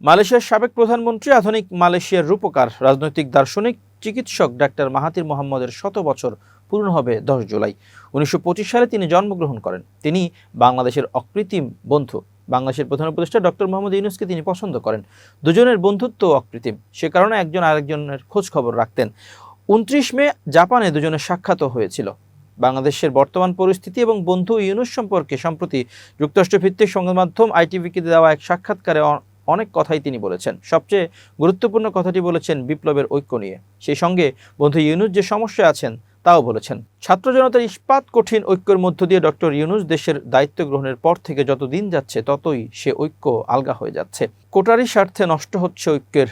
মালয়েশিয়ার সাবেক প্রধানমন্ত্রী আধুনিক মালয়েশিয়ার রূপকার, রাজনৈতিক দার্শনিক, চিকিৎসক ডাক্তার মাহাতির মোহাম্মদের শত বছর পূর্ণ হবে দশ জুলাই। উনিশশো পঁচিশ সালে তিনি জন্মগ্রহণ করেন। তিনি বাংলাদেশের অকৃত্রিম বন্ধু। বাংলাদেশের প্রধান উপদেষ্টা ডক্টর মোহাম্মদ ইউনুসকে তিনি পছন্দ করেন। দুজনের বন্ধুত্ব অকৃত্রিম। সে কারণে একজন আরেকজনের খোঁজ খবর রাখতেন। উনত্রিশ মে জাপানে দুজনের সাক্ষাৎও হয়েছিল। বাংলাদেশের বর্তমান পরিস্থিতি এবং বন্ধু ইউনুস সম্পর্কে সম্প্রতি যুক্তরাষ্ট্রভিত্তিক সংবাদ মাধ্যম আইটিভিকে দেওয়া এক সাক্ষাৎকারে অনেক কথাই তিনি বলেছেন। সবচেয়ে গুরুত্বপূর্ণ কথাটি বলেছেন বিপ্লবের ঐক্য নিয়ে। সেই সঙ্গে বন্ধু ইউনুস যে সমস্যা আছেন, তাও বলেছেন, ছাত্র জনতার ইস্পাত কঠিন ঐক্যের মধ্য দিয়ে ডক্টর ইউনুস দেশের দায়িত্ব গ্রহণের পর থেকে যত দিন যাচ্ছে, ততই সে ঐক্য আলগা হয়ে যাচ্ছে। কোটারি স্বার্থে নষ্ট হচ্ছে ঐক্যের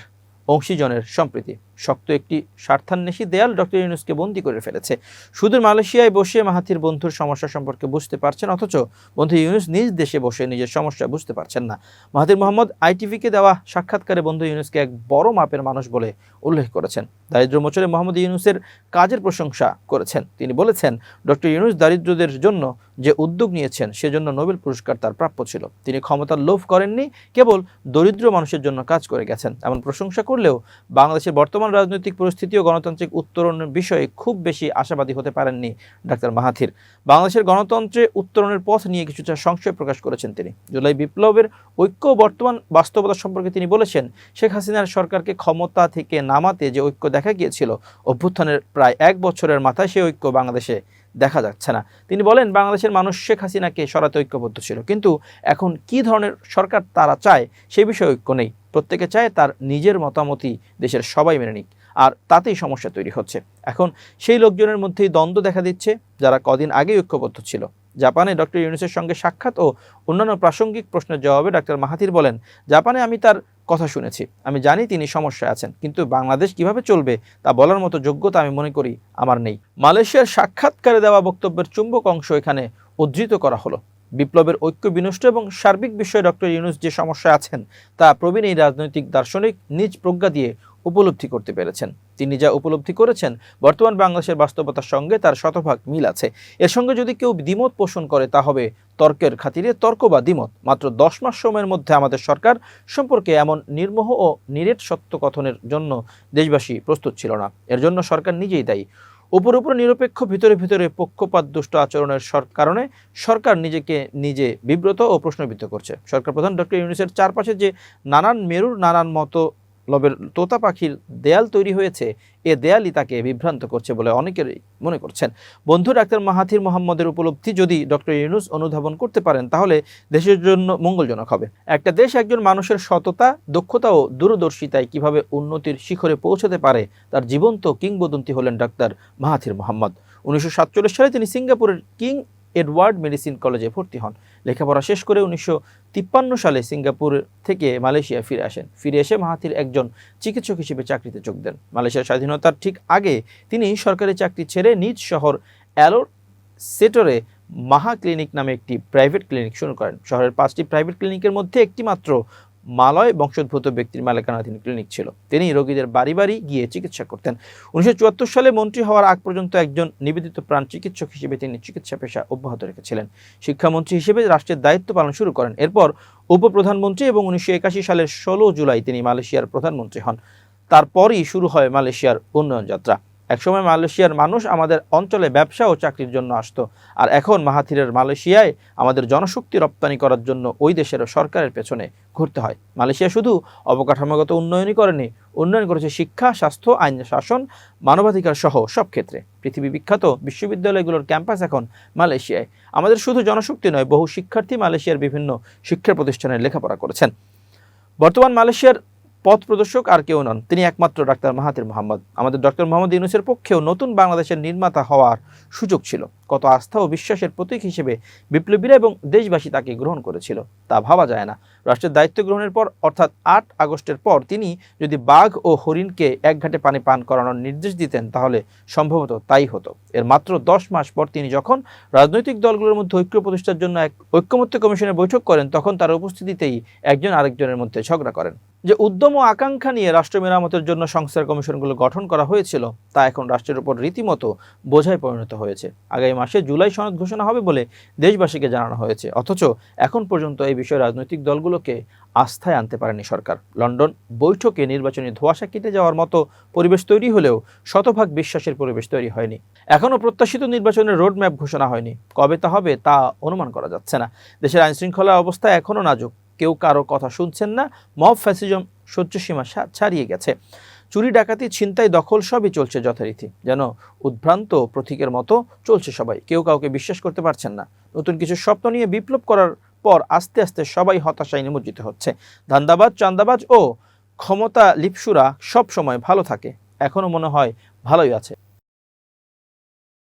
অংশীজনের সম্প্রীতি। শক্ত একটি স্বার্থান্বেষী দেয়াল ডক্টর ইউনুসকে বন্দী করে ফেলেছে। শুধু মালয়েশিয়ায় বসে মাহাথির বন্ধুর সমস্যা সম্পর্কে বুঝতে পারছেন, অথচ বন্ধু ইউনুস নিজ দেশে বসে নিজের সমস্যা বুঝতে পারছেন না। মাহাথির মোহাম্মদ আইটিভিকে দেওয়া সাক্ষাৎকারে বন্ধু ইউনুসকে এক বড় মাপের মানুষ বলে উল্লেখ করেছেন। দারিদ্র মোচনে মোহাম্মদ ইউনুসের কাজের প্রশংসা করেছেন। তিনি বলেছেন, ডক্টর ইউনুস দারিদ্রদের জন্য যে উদ্যোগ নিয়েছেন, সেজন্য নোবেল পুরস্কার তার প্রাপ্য ছিল। তিনি ক্ষমতার লোভ করেননি, কেবল দরিদ্র মানুষের জন্য কাজ করে গেছেন। এমন প্রশংসা করলেও বাংলাদেশের বর্তমান রাজনৈতিক পরিস্থিতি ও গণতান্ত্রিক উত্তরণের বিষয়ে খুব বেশি আশাবাদী হতে পারেননি ডাক্তার মাহাথির। বাংলাদেশের গণতন্ত্রে উত্তরণের পথ নিয়ে কিছুটা সংশয় প্রকাশ করেছেন তিনি। জুলাই বিপ্লবের ঐক্য বর্তমান বাস্তবতা সম্পর্কে তিনি বলেছেন, শেখ হাসিনার সরকারকে ক্ষমতা থেকে নামাতে যে ঐক্য দেখা গিয়েছিল, অভ্যুত্থানের প্রায় এক বছরের মাথায় সেই ঐক্য বাংলাদেশে দেখা যাচ্ছে না। তিনি বলেন, বাংলাদেশের মানুষ শেখ হাসিনাকে সরাতে ঐক্যবদ্ধ ছিল, কিন্তু এখন কি ধরনের সরকার তারা চায়, সে বিষয়ে ঐক্য নেই। প্রত্যেকে চায় তার নিজের মতামতই দেশের সবাই মেনে নিক। আর তাতেই সমস্যা তৈরি হচ্ছে। এখন সেই লোকজনের মধ্যেই দ্বন্দ্ব দেখা দিচ্ছে, যারা কদিন আগেই ঐক্যবদ্ধ ছিল। জাপানে ডক্টর ইউনুসের সঙ্গে সাক্ষাৎ ও অন্যান্য প্রাসঙ্গিক প্রশ্নের জবাবে ডাক্তার মাহাথির বলেন, জাপানে আমি তার কথা শুনেছি। আমি জানি তিনি সমস্যায় আছেন, কিন্তু বাংলাদেশ কীভাবে চলবে তা বলার মতো যোগ্যতা আমি মনে করি আমার নেই। মালয়েশিয়ার সাক্ষাৎকারে দেওয়া বক্তব্যের চুম্বক অংশ এখানে উদ্ধৃত করা হলো। বিপ্লবের ঐক্য বিনষ্ট এবং সার্বিক বিষয়ে ডক্টর ইউনুস যে সমস্যায় আছেন, তা প্রবীণ এই রাজনৈতিক দার্শনিক নিজ প্রজ্ঞা দিয়ে উপলব্ধি করতে পেরেছেন। তিনি যা উপলব্ধি করেছেন, বর্তমান বাংলাদেশের বাস্তবতার সঙ্গে তার শতভাগ মিল আছে। এর সঙ্গে যদি কেউ দ্বিমত পোষণ করে, তা হবে তর্কের খাতিরে তর্ক বা দ্বিমত। মাত্র দশ মাস সময়ের মধ্যে আমাদের সরকার সম্পর্কে এমন নির্মোহ ও নিরেট সত্য কথনের জন্য দেশবাসী প্রস্তুত ছিল না। এর জন্য সরকার নিজেই দায়ী। উপর উপর নিরপেক্ষ, ভিতরে ভিতরে পক্ষপাত দুষ্ট আচরণের কারণে সরকার নিজেকে নিজে বিব্রত ও প্রশ্নবিদ্ধ করছে। সরকার প্রধান ডক্টর ইউনিসের চারপাশে যে নানান মেরুর, নানান মতো লবের তোতা পাখির দেয়াল তৈরি হয়েছে। এ দেয়ালই তাকে বিভ্রান্ত করছে বলে অনেকেরই মনে করছেন। বন্ধু ডাক্তার মাহাথির মোহাম্মদের উপলব্ধি যদি ডক্টর ইউনুস অনুধাবন করতে পারেন, তাহলে দেশের জন্য মঙ্গলজনক হবে। একটা দেশ একজন মানুষের সততা, দক্ষতা ও দূরদর্শিতায় কীভাবে উন্নতির শিখরে পৌঁছতে পারে, তার জীবন্ত কিংবদন্তি হলেন ডাক্তার মাহাথির মোহাম্মদ। উনিশশো সাতচল্লিশ সালে তিনি সিঙ্গাপুরের কিং এডওয়ার্ড মেডিসিন কলেজে ভর্তি হন। লেখাপড়া শেষ করে উনিশশো তিপ্পান্ন সালে সিঙ্গাপুর থেকে মালয়েশিয়া ফিরে আসেন। ফিরে এসে মাহাতির একজন চিকিৎসক হিসেবে চাকরিতে যোগ দেন। মালয়েশিয়ার স্বাধীনতার ঠিক আগে তিনি সরকারি চাকরি ছেড়ে নিজ শহর অ্যালো সেটরে মাহা ক্লিনিক নামে একটি প্রাইভেট ক্লিনিক শুরু করেন। শহরের পাঁচটি প্রাইভেট ক্লিনিকের মধ্যে একটি মাত্র মালয় বংশোদ্ভূত ব্যক্তির মালিকানাধীন ক্লিনিক ছিল। তিনি রোগীদের বাড়ি বাড়ি গিয়ে চিকিৎসা করতেন। উনিশশো চুয়াত্তর সালে মন্ত্রী হওয়ার আগ পর্যন্ত একজন নিবেদিত প্রাণ চিকিৎসক হিসেবে তিনি চিকিৎসা পেশা অব্যাহত রেখেছিলেন। শিক্ষামন্ত্রী হিসেবে রাষ্ট্রের দায়িত্ব পালন শুরু করেন। এরপর উপপ্রধানমন্ত্রী এবং উনিশশো একাশি সালের ষোলো জুলাই তিনি মালয়েশিয়ার প্রধানমন্ত্রী হন। তারপরই শুরু হয় মালয়েশিয়ার উন্নয়ন যাত্রা। একসময় মালয়েশিয়ার মানুষ আমাদের অঞ্চলে ব্যবসা ও চাকরির জন্য আসতো। আর এখন মাহাথিরের মালয়েশিয়ায় আমাদের জনশক্তি রপ্তানি করার জন্য ওই দেশের সরকারের পেছনে ঘুরতে হয়। মালয়েশিয়া শুধু অবকাঠামোগত উন্নয়নই করেনি, উন্নয়ন করেছে শিক্ষা, স্বাস্থ্য, আইন, শাসন, মানবাধিকার সহ সব ক্ষেত্রে। পৃথিবী বিখ্যাত বিশ্ববিদ্যালয়গুলোর ক্যাম্পাস এখন মালয়েশিয়ায়। আমাদের শুধু জনশক্তি নয়, বহু শিক্ষার্থী মালয়েশিয়ার বিভিন্ন শিক্ষা প্রতিষ্ঠানে লেখাপড়া করেছেন। বর্তমান মালয়েশিয়ার পথ প্রদর্শক আর কেউ নন। তিনি একমাত্র ডাক্তার মাহাতির মোহাম্মদ। আমাদের ডক্টর মোহাম্মদ ইউনুসের পক্ষেও নতুন বাংলাদেশের নির্মাতা হওয়ার সুযোগ ছিল। কত আস্থা ও বিশ্বাসের প্রতীক হিসেবে বিপ্লবীরা এবং দেশবাসী তাকে গ্রহণ করেছিল, তা ভাবা যায় না। রাষ্ট্রের দায়িত্ব গ্রহণের পর, অর্থাৎ আট আগস্টের পর, তিনি যদি বাঘ ও হরিণকে এক ঘাটে পানি পান করানোর নির্দেশ দিতেন, তাহলে সম্ভবত তাই হতো। এর মাত্র দশ মাস পর তিনি যখন রাজনৈতিক দলগুলোর মধ্যে ঐক্য প্রতিষ্ঠার জন্য এক ঐক্যমত্য কমিশনের বৈঠক করেন, তখন তার উপস্থিতিতেই একজন আরেকজনের মধ্যে ঝগড়া করেন। যে উদ্যম ও আকাঙ্ক্ষা নিয়ে রাষ্ট্র মেরামতের জন্য সংস্কার কমিশনগুলো গঠন করা হয়েছিল, তা এখন রাষ্ট্রের উপর রীতিমতো বোঝায় পরিণত হয়েছে। আগামী মাসে জুলাই সনদ ঘোষণা হবে বলে দেশবাসীকে জানানো হয়েছে। অথচ এখন পর্যন্ত এই বিষয়ে রাজনৈতিক দলগুলোকে আস্থায় আনতে পারেনি সরকার। লন্ডন বৈঠকে নির্বাচনী ধোঁয়াশা কেটে যাওয়ার মতো পরিবেশ তৈরি হলেও শতভাগ বিশ্বাসের পরিবেশ তৈরি হয়নি। এখনও প্রত্যাশিত নির্বাচনের রোডম্যাপ ঘোষণা হয়নি। কবে তা হবে তা অনুমান করা যাচ্ছে না। দেশের আইনশৃঙ্খলা অবস্থা এখনও নাজুক। কেউ কারও কথা শুনছেন না। মব ফ্যাসিজম সহ্যসীমা ছাড়িয়ে গেছে। চুরি, ডাকাতি, ছিনতাই, দখল সবই চলছে যথারীতি। যেন উদ্ভ্রান্ত প্রতীকের মতো চলছে সবাই। কেউ কাউকে বিশ্বাস করতে পারছেন না। নতুন কিছু স্বপ্ন নিয়ে বিপ্লব করার পর আস্তে আস্তে সবাই হতাশায় নিমজ্জিত হচ্ছে। ধান্দাবাজ চান্দাবাজ ও ক্ষমতা লিপসুরা সব সময় ভালো থাকে। এখনও মনে হয় ভালোই আছে।